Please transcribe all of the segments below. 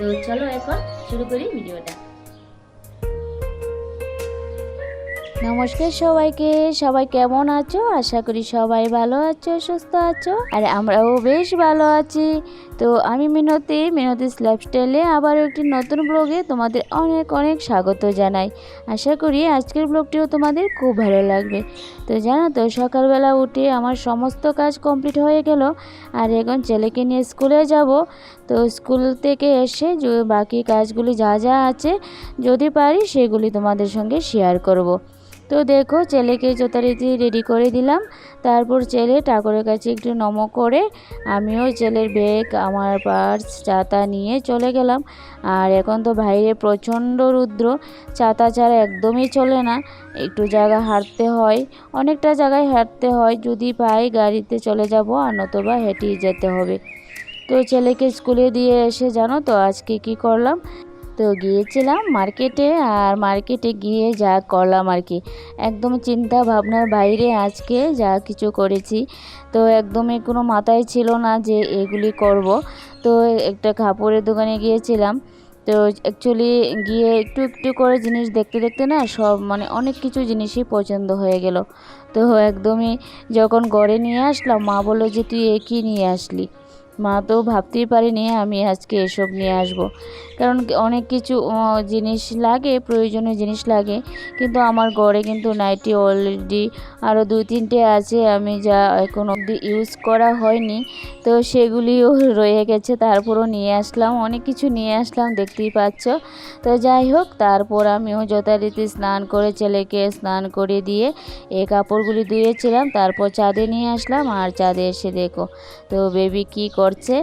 তো চলো এখন শুরু করি ভিডিওটা। নমস্কার সবাইকে, সবাই কেমন আছো? আশা করি সবাই ভালো আছো, সুস্থ আছো, আর আমরাও বেশ ভালো আছি। তো আমি মিনতি, মিনতিস লাইফস্টাইলে আবার একটি নতুন ব্লগে তোমাদের অনেক অনেক স্বাগত জানাই। আশা করি আজকের ব্লগটিও তোমাদের খুব ভালো লাগবে। তো জানো তো, সকালবেলা উঠে আমার সমস্ত কাজ কমপ্লিট হয়ে গেল আর এখন ছেলেকে নিয়ে স্কুলে যাব। তো স্কুল থেকে এসে বাকি কাজগুলি যা যা আছে যদি পারি সেগুলি তোমাদের সঙ্গে শেয়ার করব। তো দেখো ছেলেকে যথারীতি রেডি করে দিলাম। তারপর ছেলে ঠাকুরের কাছে একটু নম করে আমিও ছেলের ব্যাগ আমার পার্স ছাতা নিয়ে চলে গেলাম। আর এখন তো বাইরে প্রচণ্ড রুদ্র ছাতা ছাড়া একদমই চলে না। একটু জায়গা হাঁটতে হয়, অনেকটা জায়গায় হাঁটতে হয়। যদি পাই গাড়িতে চলে যাব আর নতুবা হেঁটেই যেতে হবে। তো ছেলেকে স্কুলে দিয়ে এসে জানো তো আজকে কি করলাম? তো গিয়েছিলাম মার্কেটে আর মার্কেটে গিয়ে যা করলাম আর কি। একদম চিন্তা ভাবনার বাইরে আজকে যা কিছু করেছি। তো একদমই কোনো মাথায় ছিল না যে এগুলি করব। তো একটা কাপড়ের দোকানে গিয়েছিলাম। তো অ্যাকচুয়ালি গিয়ে একটু একটু করে জিনিস দেখতে দেখতে না সব মানে অনেক কিছু জিনিসই পছন্দ হয়ে গেল। তো একদমই যখন ঘরে নিয়ে আসলাম মা বলল যে তুই এ কী নিয়ে আসলি? মা তো ভাবতেই পারিনি আমি আজকে এসব নিয়ে আসব। কারণ অনেক কিছু জিনিস লাগে, প্রয়োজনীয় জিনিস লাগে, কিন্তু আমার ঘরে কিন্তু নাইটি অলরেডি আরও দুই তিনটে আছে, আমি যা এখন অবধি ইউজ করা হয়নি, তো সেগুলিও রয়ে গেছে, তারপরও নিয়ে আসলাম, অনেক কিছু নিয়ে আসলাম, দেখতেই পাচ্ছ। তো যাই হোক, তারপর আমিও যথারীতি স্নান করে ছেলেকে স্নান করে দিয়ে এ কাপড়গুলি ধুয়েছিলাম, তারপর চাঁদে নিয়ে আসলাম, আর চাঁদে এসে দেখো, তো বেবি কি করছে।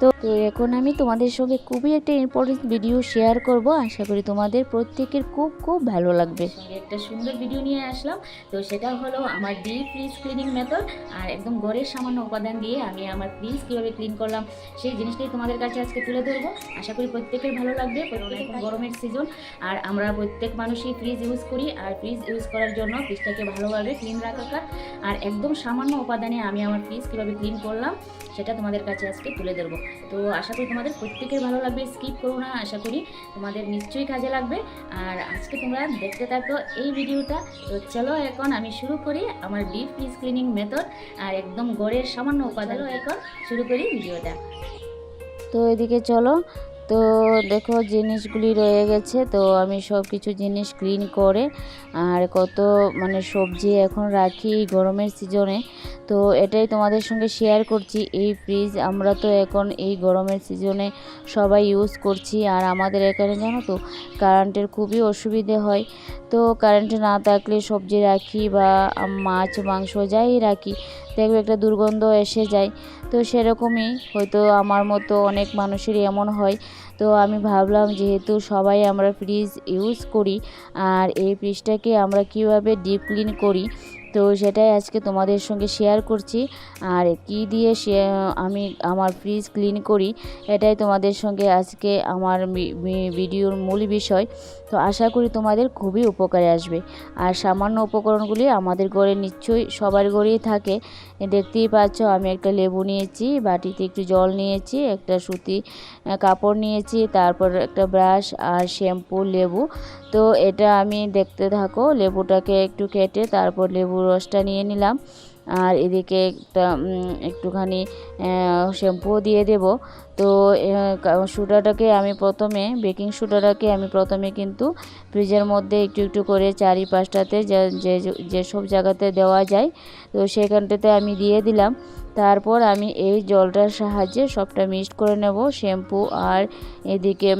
তো এখন আমি তোমাদের সঙ্গে খুবই একটা ইম্পর্টেন্ট ভিডিও শেয়ার করব। আশা করি তোমাদের প্রত্যেকের খুব খুব ভালো লাগবে। একটা সুন্দর ভিডিও নিয়ে আসলাম। তো সেটা হলো আমার ডিপ ফ্রিজ ক্লিনিং মেথড আর একদম ঘরের সামান্য উপাদান দিয়ে আমি আমার ফ্রিজ কীভাবে ক্লিন করলাম, সেই জিনিসটাই তোমাদের কাছে আজকে তুলে ধরবো। আশা করি প্রত্যেকের ভালো লাগবে এখন গরমের সিজন আর আমরা প্রত্যেক মানুষই ফ্রিজ ইউজ করি, আর ফ্রিজ ইউজ করার জন্য ফ্রিজটাকে ভালোভাবে ক্লিন রাখা আর একদম সামান্য উপাদানে আমি আমার ফ্রিজ কীভাবে ক্লিন করলাম, সেটা তোমাদের কাছে আজকে তুলে ধরবো। তো আশা করি তোমাদের প্রত্যেকের ভালো লাগবে স্কিপ করো না, আশা করি তোমাদের নিশ্চয়ই কাজে লাগবে। আর আজকে তোমরা দেখতে থাকো এই ভিডিওটা। তো চলো এখন আমি শুরু করি আমার ডিপ ফিস ক্লিনিং মেথড আর একদম গড়ের সামান্য উপাদান এখন শুরু করি ভিডিওটা। তো এদিকে চলো তো দেখো জিনিসগুলি রয়ে গেছে, তো আমি সব কিছু জিনিস ক্লিন করে আর কত মানে সবজি এখন রাখি গরমের সিজনে তো এটাই তোমাদের সঙ্গে শেয়ার করছি, এই ফ্রিজ আমরা তো এখন এই গরমের সিজনে সবাই ইউজ করছি আর আমাদের এখানে জানো তো কারেন্টের খুবই অসুবিধে হয়। তো কারেন্ট না থাকলে সবজি রাখি বা মাছ, মাংস যাই রাখি দেখবে একটা দুর্গন্ধ এসে যায়। তো সেরকমই হয়তো আমার মতো অনেক মানুষেরই এমন হয়। তো আমি ভাবলাম যেহেতু সবাই আমরা ফ্রিজ ইউজ করি, আর এই ফ্রিজটাকে আমরা কীভাবে ডিপ ক্লিন করি তো সেটাই আজকে তোমাদের সঙ্গে শেয়ার করছি। আর কি দিয়ে সে, আমি আমার ফ্রিজ ক্লিন করি, এটাই তোমাদের সঙ্গে আজকে আমার ভিডিওর মূল বিষয়। তো আশা করি তোমাদের খুবই উপকারে আসবে। আর সামান্য উপকরণগুলি আমাদের ঘরে নিশ্চয়ই সবার ঘরেই থাকে। দেখতেই পাচ্ছ, আমি একটা লেবু নিয়েছি, বাটিতে একটু জল নিয়েছি, একটা সুতি কাপড় নিয়েছি, তারপর একটা ব্রাশ আর শ্যাম্পু লেবু। তো এটা আমি দেখতে থাকো, লেবুটাকে একটু কেটে তারপর লেবুর রসটা নিয়ে নিলাম। আর এদিকে একটা একটুখানি শ্যাম্পুও দিয়ে দেব। তো সুটাটাকে আমি প্রথমে, বেকিং সুটাটাকে আমি প্রথমে কিন্তু ফ্রিজের মধ্যে একটু একটু করে চারি পাঁচটাতে যে যেসব জায়গাতে দেওয়া যায়, তো সেখানটাতে আমি দিয়ে দিলাম। তারপর আমি এই জলটার সাহায্যে সবটা মিক্সড করে নেব, শ্যাম্পু আর এদিকে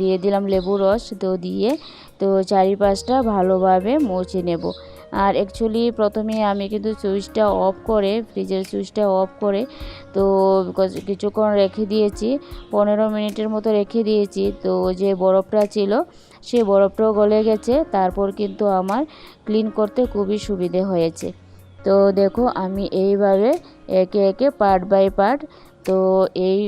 দিয়ে দিলাম লেবু রস। তো দিয়ে, তো চারিপাশটা ভালোভাবে মুছে নেব। আর অ্যাকচুয়ালি প্রথমে আমি কিন্তু সুইচটা অফ করে ফ্রিজের সুইচটা অফ করে, তো কিছুক্ষণ রেখে দিয়েছি, পনেরো মিনিটের মতো রেখে দিয়েছি, তো যে বরফটা ছিল, সে বরফটাও গলে গেছে, তারপর কিন্তু আমার ক্লিন করতে খুবই সুবিধে হয়েছে। তো দেখো আমি এইভাবে একে একে পার্ট বাই পার্ট তো এই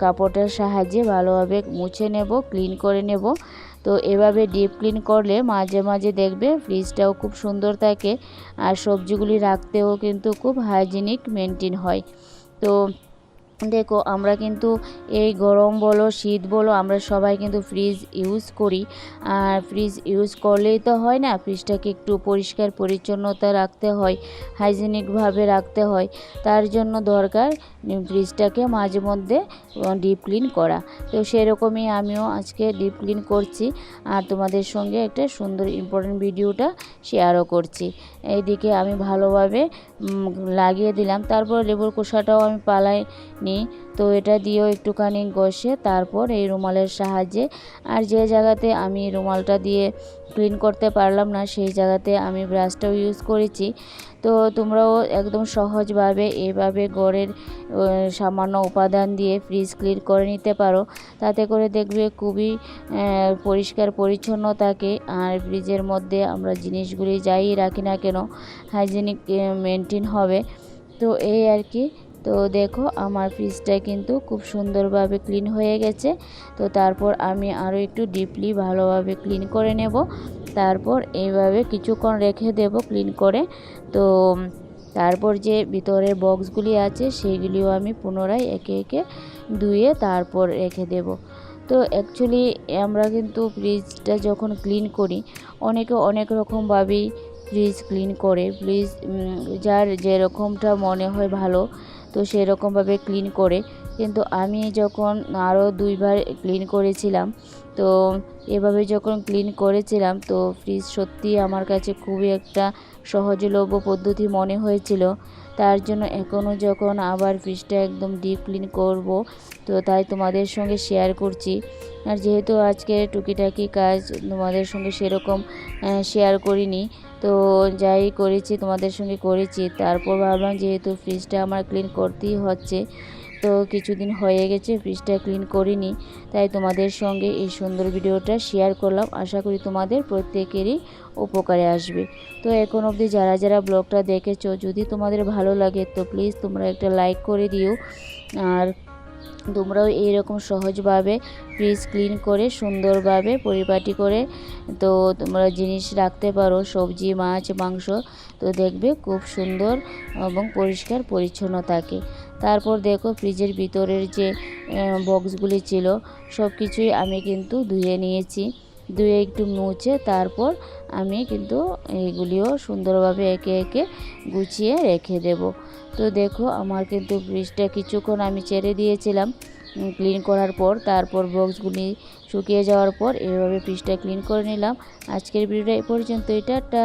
কাপড়টার সাহায্যে ভালোভাবে মুছে নেব ক্লিন করে নেব তো এভাবে ডিপ ক্লিন করলে মাঝে মাঝে দেখবে ফ্রিজটাও খুব সুন্দর থাকে আর সবজিগুলি রাখতেও কিন্তু খুব হাইজিনিক মেনটেন হয়। তো দেখো, আমরা কিন্তু এই গরম বলো, শীত বলো, আমরা সবাই কিন্তু ফ্রিজ ইউজ করি। আর ফ্রিজ ইউজ করলেই তো হয় না ফ্রিজটাকে একটু পরিষ্কার, পরিচ্ছন্নতা রাখতে হয় হাইজেনিকভাবে রাখতে হয়। তার জন্য দরকার ফ্রিজটাকে মাঝে মধ্যে ডিপ ক্লিন করা। তো সেরকমই আমিও আজকে ডিপ ক্লিন করছি। আর তোমাদের সঙ্গে একটা সুন্দর ইম্পর্টেন্ট ভিডিওটা শেয়ারও করছি। এইদিকে আমি ভালোভাবে লাগিয়ে দিলাম। তারপর লেবুর খোসাটাও আমি পালাই নিই তো এটা দিয়েও একটুখানি ঘষে তারপর এই রুমালের সাহায্যে আর যে জায়গাতে আমি রুমালটা দিয়ে ক্লিন করতে পারলাম না, সেই জায়গাতে আমি ব্রাশটাও ইউজ করেছি। তো তোমরাও একদম সহজভাবে এভাবে গড়ের সামান্য উপাদান দিয়ে ফ্রিজ ক্লিন করে নিতে পারো। তাতে করে দেখবে খুবই পরিষ্কার পরিচ্ছন্ন থাকে। আর ফ্রিজের মধ্যে আমরা জিনিসগুলি যাই রাখি না কেন হাইজেনিক মেনটেন হবে। তো এই আর কি। তো দেখো, আমার ফ্রিজটা কিন্তু খুব সুন্দরভাবে ক্লিন হয়ে গেছে। তো তারপর আমি আরও একটু ডিপলি ভালোভাবে ক্লিন করে নেব। তারপর এইভাবে কিছুক্ষণ রেখে দেব ক্লিন করে। তো তারপর যে ভিতরের বক্সগুলি আছে, সেগুলিও আমি পুনরায় একে একে ধুয়ে তারপর রেখে দেব। তো অ্যাকচুয়ালি আমরা কিন্তু ফ্রিজটা যখন ক্লিন করি, অনেকে অনেক রকমভাবেই ফ্রিজ ক্লিন করে প্লিজ যার যেরকমটা মনে হয় ভালো তো সেরকমভাবে ক্লিন করে কিন্তু আমি যখন আরও দুইবার ক্লিন করেছিলাম, তো এভাবে যখন ক্লিন করেছিলাম, তো ফ্রিজ সত্যিই আমার কাছে খুবই একটা সহজলভ্য পদ্ধতি মনে হয়েছিল। তার জন্য এখনও যখন আবার ফ্রিজটা একদম ডিপ ক্লিন করব, তো তাই তোমাদের সঙ্গে শেয়ার করছি। আর যেহেতু আজকে টুকিটাকি কাজ তোমাদের সঙ্গে সেরকম শেয়ার করিনি, তো যাই করেছি তোমাদের সঙ্গে করেছি। তারপর ভাবলাম যেহেতু ফ্রিজটা আমার ক্লিন করতেই হচ্ছে তো কিছুদিন হয়ে গেছে ফ্রিজটা ক্লিন করিনি, তাই তোমাদের সঙ্গে এই সুন্দর ভিডিওটা শেয়ার করলাম। আশা করি তোমাদের প্রত্যেকেরই উপকারে আসবে। তো এখন অবধি যারা যারা ব্লগটা দেখেছ, যদি তোমাদের ভালো লাগে, তো প্লিজ তোমরা একটা লাইক করে দিও। আর তোমরাও এইরকম সহজভাবে ফ্রিজ ক্লিন করে, সুন্দরভাবে পরিপাটি করে, তো তোমরা জিনিস রাখতে পারো, সবজি, মাছ, মাংস, তো দেখবে খুব সুন্দর এবং পরিষ্কার পরিচ্ছন্ন থাকে। তারপর দেখো ফ্রিজের ভিতরের যে বক্সগুলি ছিল সব কিছুই আমি কিন্তু ধুয়ে নিয়েছি। ধুয়ে একটু মুছে তারপর আমি কিন্তু এইগুলিও সুন্দরভাবে একে একে গুছিয়ে রেখে দেব। তো দেখো আমার কিন্তু ফ্রিজটা কিছুক্ষণ আমি ছেড়ে দিয়েছিলাম ক্লিন করার পর, তারপর বক্সগুলি শুকিয়ে যাওয়ার পর এভাবে ফ্রিজটা ক্লিন করে নিলাম। আজকের ভিডিওটা এই পর্যন্তই, টাটা।